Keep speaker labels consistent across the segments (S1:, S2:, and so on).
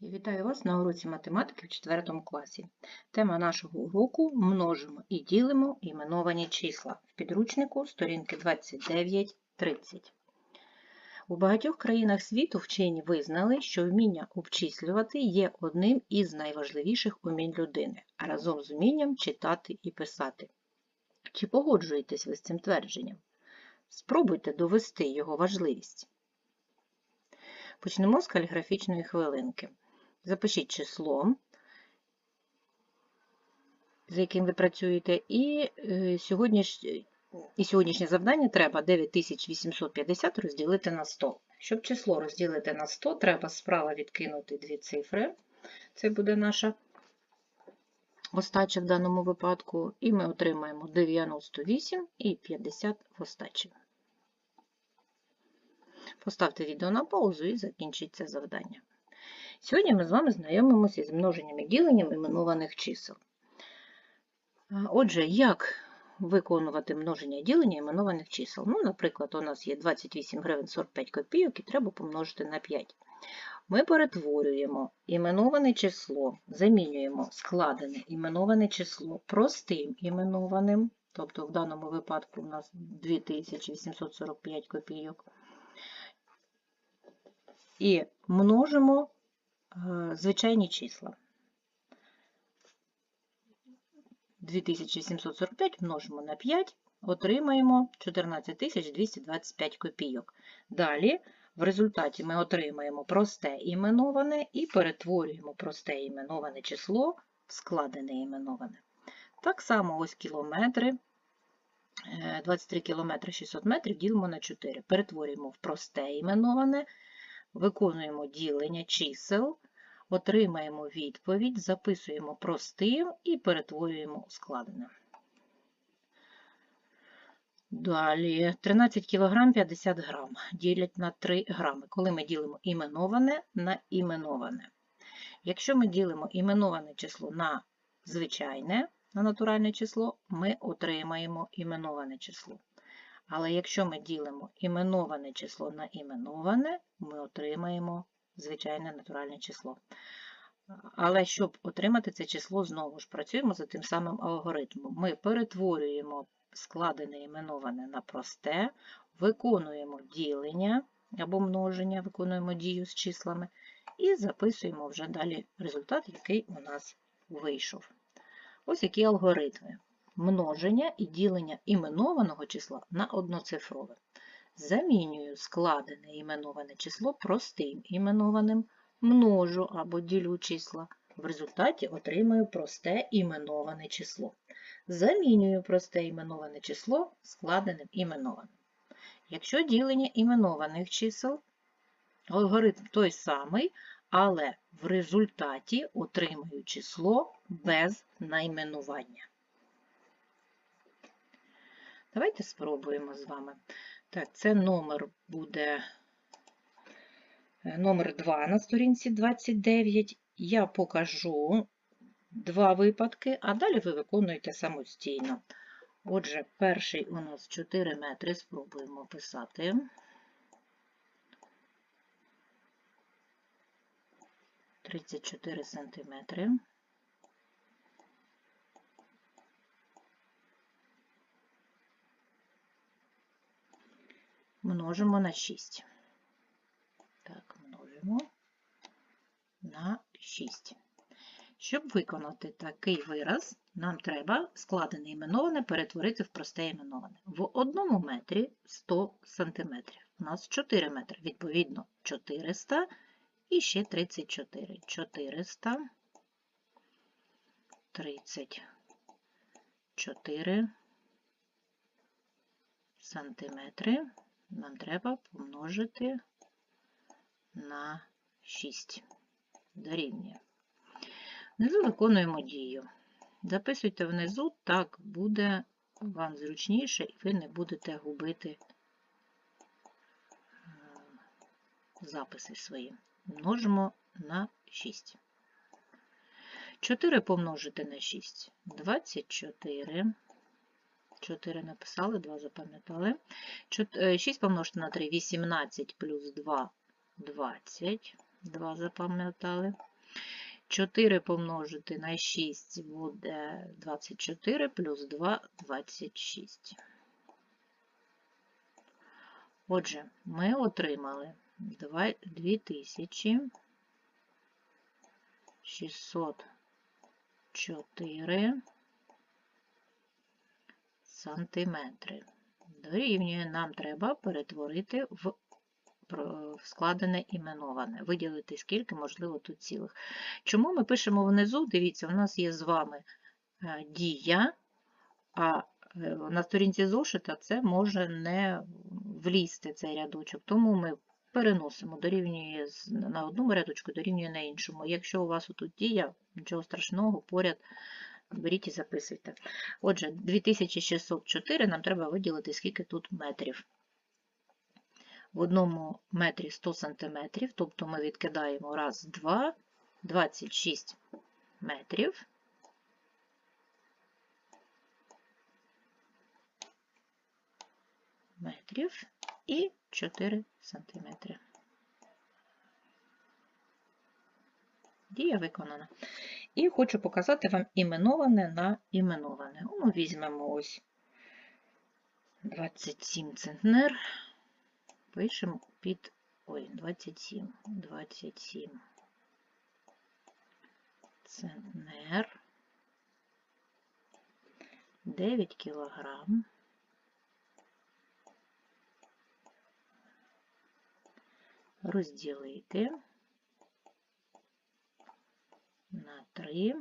S1: Я Вітаю вас на уроці математики в 4 класі. Тема нашого уроку множимо і ділимо іменовані числа. В підручнику сторінки 29-30. У багатьох країнах світу вчені визнали, що вміння обчислювати є одним із найважливіших умінь людини, разом з вмінням читати і писати. Чи погоджуєтесь ви з цим твердженням? Спробуйте довести його важливість. Почнемо з каліграфічної хвилинки. Запишіть число, з яким ви працюєте, і, е, сьогодніш... і сьогоднішнє завдання треба 9850 розділити на 100. Щоб число розділити на 100, треба справа відкинути дві цифри. Це буде наша остача в даному випадку. І ми отримаємо 98 і 50 в остачі. Поставте відео на паузу і закінчіть це завдання. Сьогодні ми з вами знайомимося з множенням і діленням іменованих чисел. Отже, як виконувати множення ділення іменованих чисел? Ну, Наприклад, у нас є 28 гривень 45 копійок і треба помножити на 5. Ми перетворюємо іменоване число, замінюємо складене іменоване число простим іменованим, тобто в даному випадку у нас 2845 копійок, і множимо звичайні числа. 2745 множимо на 5, отримаємо 14225 копійок. Далі, в результаті ми отримаємо просте іменоване і перетворюємо просте іменоване число в складене іменоване. Так само ось кілометри, 23 кілометри 600 метрів ділимо на 4. Перетворюємо в просте іменоване, виконуємо ділення чисел, отримаємо відповідь, записуємо простим і перетворюємо у складене. Далі 13 кг 50 грам ділять на 3 грами, коли ми ділимо іменоване на іменоване. Якщо ми ділимо іменоване число на звичайне, на натуральне число, ми отримаємо іменоване число. Але якщо ми ділимо іменоване число на іменоване, ми отримаємо звичайне натуральне число. Але щоб отримати це число, знову ж працюємо за тим самим алгоритмом. Ми перетворюємо складене іменоване на просте, виконуємо ділення або множення, виконуємо дію з числами і записуємо вже далі результат, який у нас вийшов. Ось які алгоритми множення і ділення іменованого числа на одноцифрове. Замінюю складене іменоване число простим іменованим, множу або ділю числа. В результаті отримаю просте іменоване число. Замінюю просте іменоване число складеним іменованим. Якщо ділення іменованих чисел, алгоритм той самий, але в результаті отримую число без найменування. Давайте спробуємо з вами. Так, це номер буде е, номер 2 на сторінці 29. Я покажу два випадки, а далі ви виконуєте самостійно. Отже, перший у нас 4 метри, спробуємо писати. Тридцять чотири сантиметри. Множимо на 6. Так, множимо на 6. Щоб виконати такий вираз, нам треба складене іменоване перетворити в просте іменоване. В одному метрі 100 см. У нас 4 метри, відповідно, 400 і ще 34. 400, 34 сантиметри нам треба помножити на 6 дорівнює. Внизу виконуємо дію. Записуйте внизу, так буде вам зручніше, і ви не будете губити е, записи свої. Множимо на 6. 4 помножити на 6 24. 4 написали, 2 запам'ятали. 6 е, помножити на 3 18 плюс 2 20. 2 запам'ятали. 4 помножити на 6 буде 24, плюс 2 – 26. Отже, ми отримали 2604 сантиметри. Дорівнює нам треба перетворити в складене іменоване, виділити скільки, можливо, тут цілих. Чому ми пишемо внизу? Дивіться, у нас є з вами е, дія, а е, на сторінці зошита це може не влізти цей рядочок, тому ми переносимо, дорівнює на одному рядочку, дорівнює на іншому. Якщо у вас тут дія, нічого страшного, поряд беріть і записуйте. Отже, 2604 нам треба виділити, скільки тут метрів. В одному метрі 100 сантиметрів, тобто ми відкидаємо раз, два, 26 метрів. метрів і 4 сантиметри. Дія виконана. І хочу показати вам іменоване на іменоване. Ну, візьмемо ось 27 центнер. Пишемо під ой, 27, 27 центнер, 9 кілограм. розділити на 3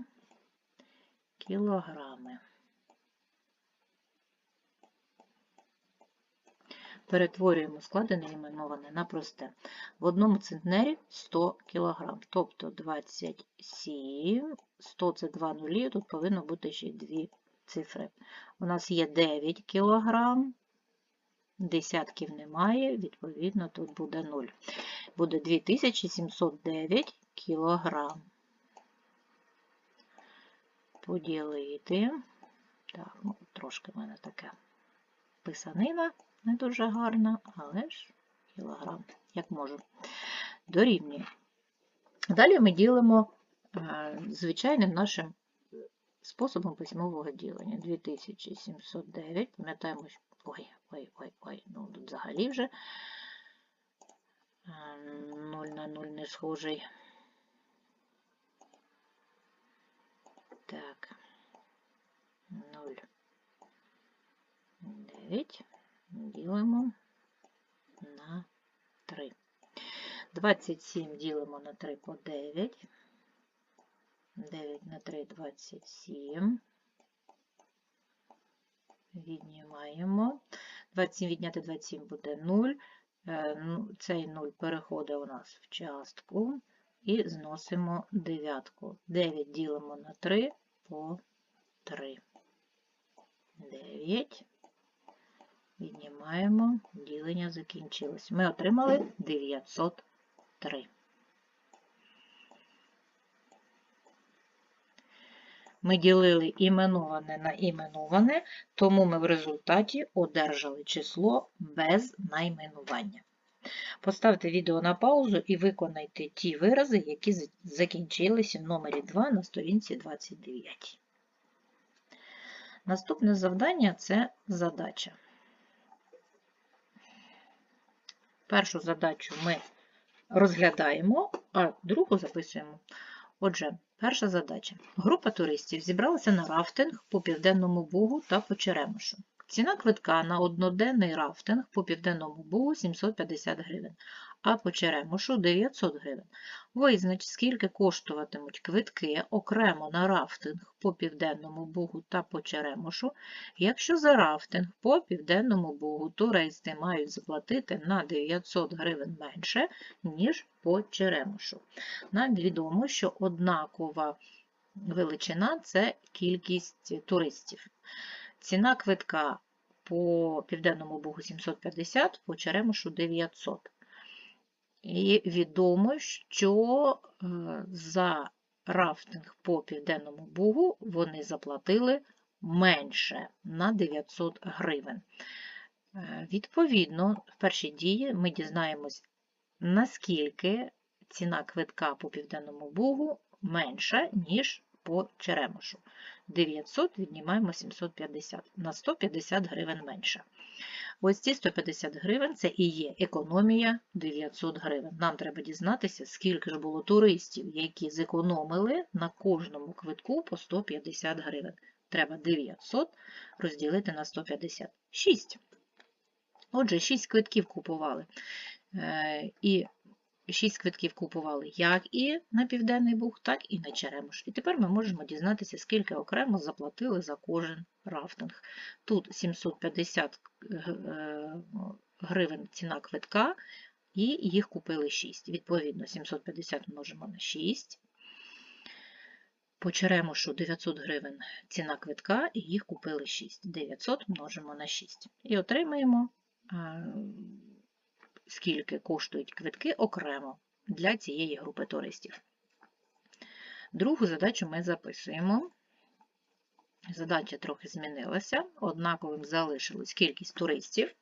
S1: кілограми. Перетворюємо складене іменоване на просте. В одному центнері 100 кг, тобто 27, 100 це 2 нулі, тут повинно бути ще дві цифри. У нас є 9 кг, десятків немає, відповідно, тут буде 0. Буде 2709 кілограм. Поділити. Так, ну, трошки в мене таке писанина не дуже гарна, але ж кілограм, як можу. Дорівнює. Далі ми ділимо е, звичайним нашим способом письмового ділення. 2709, пам'ятаємо, Ой, ой, ой, ой, ну тут взагалі вже 0 на 0 не схожий. Так, 0, 9 ділимо на 3. 27 ділимо на 3 по 9. 9 на 3 – 27. Віднімаємо. 27 відняти 27 буде 0. Е, ну, Цей 0 переходить у нас в частку і зносимо дев'ятку. 9 ділимо на 3 по 3. 9. Віднімаємо, ділення закінчилось. Ми отримали 903. Ми ділили іменоване на іменоване, тому ми в результаті одержали число без найменування. Поставте відео на паузу і виконайте ті вирази, які закінчилися в номері 2 на сторінці 29. Наступне завдання це задача. Першу задачу ми розглядаємо, а другу записуємо. Отже, перша задача. Група туристів зібралася на рафтинг по Південному Бугу та по Черемошу. Ціна квитка на одноденний рафтинг по Південному Бугу 750 гривень, а по Черемошу 900 гривень. Визнач, скільки коштуватимуть квитки окремо на рафтинг по Південному Бугу та по Черемошу, якщо за рафтинг по Південному Бугу туристи мають заплатити на 900 гривень менше, ніж по Черемошу. Нам відомо, що однакова величина це кількість туристів. Ціна квитка по Південному Бугу 750, по Черемошу 900. І відомо, що е, за рафтинг по Південному Бугу вони заплатили менше на 900 гривень. Е, відповідно, в першій дії ми дізнаємось, наскільки ціна квитка по Південному Бугу менша, ніж по черемошу. 900 віднімаємо 750, на 150 гривень менше. Ось ці 150 гривень це і є економія 900 гривень. Нам треба дізнатися, скільки ж було туристів, які зекономили на кожному квитку по 150 гривень. Треба 900 розділити на 150. 6. Отже, 6 квитків купували. Е, І 6 квитків купували як і на Південний Буг, так і на Черемош. І тепер ми можемо дізнатися, скільки окремо заплатили за кожен рафтинг. Тут 750 е, гривень ціна квитка, і їх купили 6. Відповідно, 750 множимо на 6. По Черемошу 900 гривень ціна квитка, і їх купили 6. 900 множимо на 6. І отримаємо скільки коштують квитки окремо для цієї групи туристів. Другу задачу ми записуємо. Задача трохи змінилася, однаковим залишилась кількість туристів.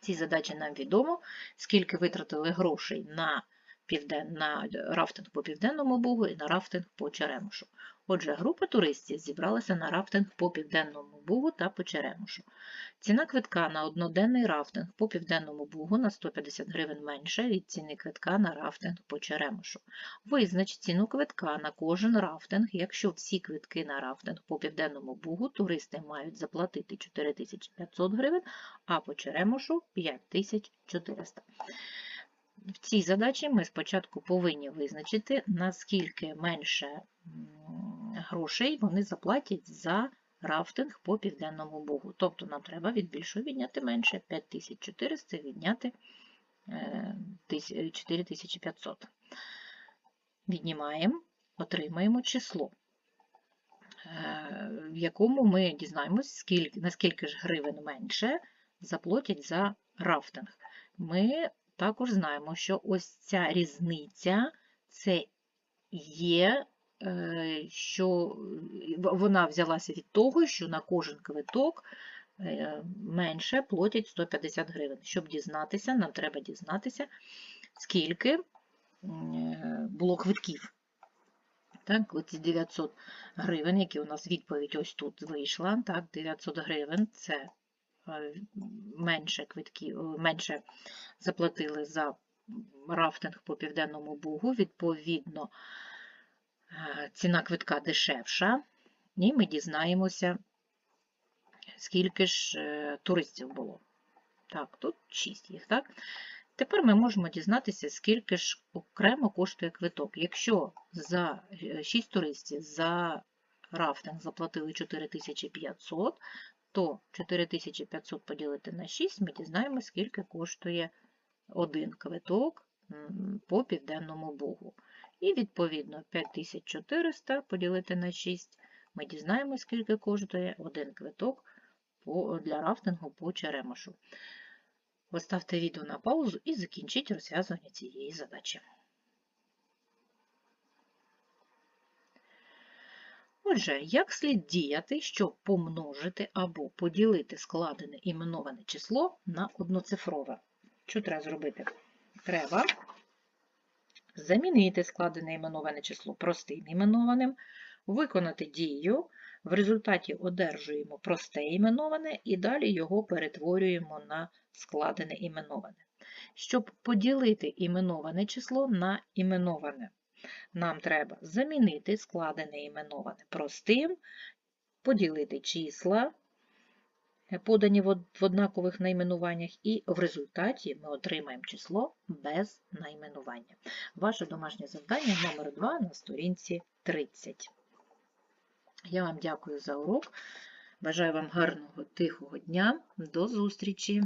S1: Ці задачі нам відомо, скільки витратили грошей на півден... на рафтинг по Південному Бугу і на рафтинг по Черемушу. Отже, група туристів зібралася на рафтинг по Південному Бугу та по Черемушу. Ціна квитка на одноденний рафтинг по Південному Бугу на 150 гривень менше від ціни квитка на рафтинг по Черемушу. Визнач ціну квитка на кожен рафтинг, якщо всі квитки на рафтинг по Південному Бугу туристи мають заплатити 4500 гривень, а по Черемушу 5400. Цій задачі ми спочатку повинні визначити, наскільки менше грошей вони заплатять за рафтинг по Південному Бугу. Тобто нам треба від більшого відняти менше 5400 відняти 4500. Е, Віднімаємо, отримаємо число, е, в якому ми дізнаємося, наскільки ж гривень менше заплатять за рафтинг. Ми також знаємо, що ось ця різниця це є, е, що вона взялася від того, що на кожен квиток е, менше платять 150 гривень. Щоб дізнатися, нам треба дізнатися, скільки було квитків. Так, оці 900 гривень, які у нас відповідь ось тут вийшла. Так, 900 гривень це Е, менше квитків, е, менше заплатили за рафтинг по Південному Бугу, відповідно, е, ціна квитка дешевша, і ми дізнаємося, скільки ж туристів було. Так, тут 6 їх, так? Тепер ми можемо дізнатися, скільки ж окремо коштує квиток. Якщо за 6 туристів за рафтинг заплатили 4500, то 4500 поділити на 6, ми дізнаємося, скільки коштує один квиток по Південному Бугу. І, відповідно, 5400 поділити на 6, ми дізнаємося, скільки коштує один квиток для рафтингу по Черемошу. Поставте відео на паузу і закінчіть розв'язування цієї задачі. Отже, як слід діяти, щоб помножити або поділити складене іменоване число на одноцифрове? Що треба зробити? Треба замінити складене іменоване число простим іменованим, виконати дію, в результаті одержуємо просте іменоване і далі його перетворюємо на складене іменоване. Щоб поділити іменоване число на іменоване нам треба замінити складене іменоване простим, поділити числа, е, подані в однакових найменуваннях, і в результаті ми отримаємо число без найменування. Ваше домашнє завдання номер 2 на сторінці 30. Я вам дякую за урок. Бажаю вам гарного тихого дня. До зустрічі!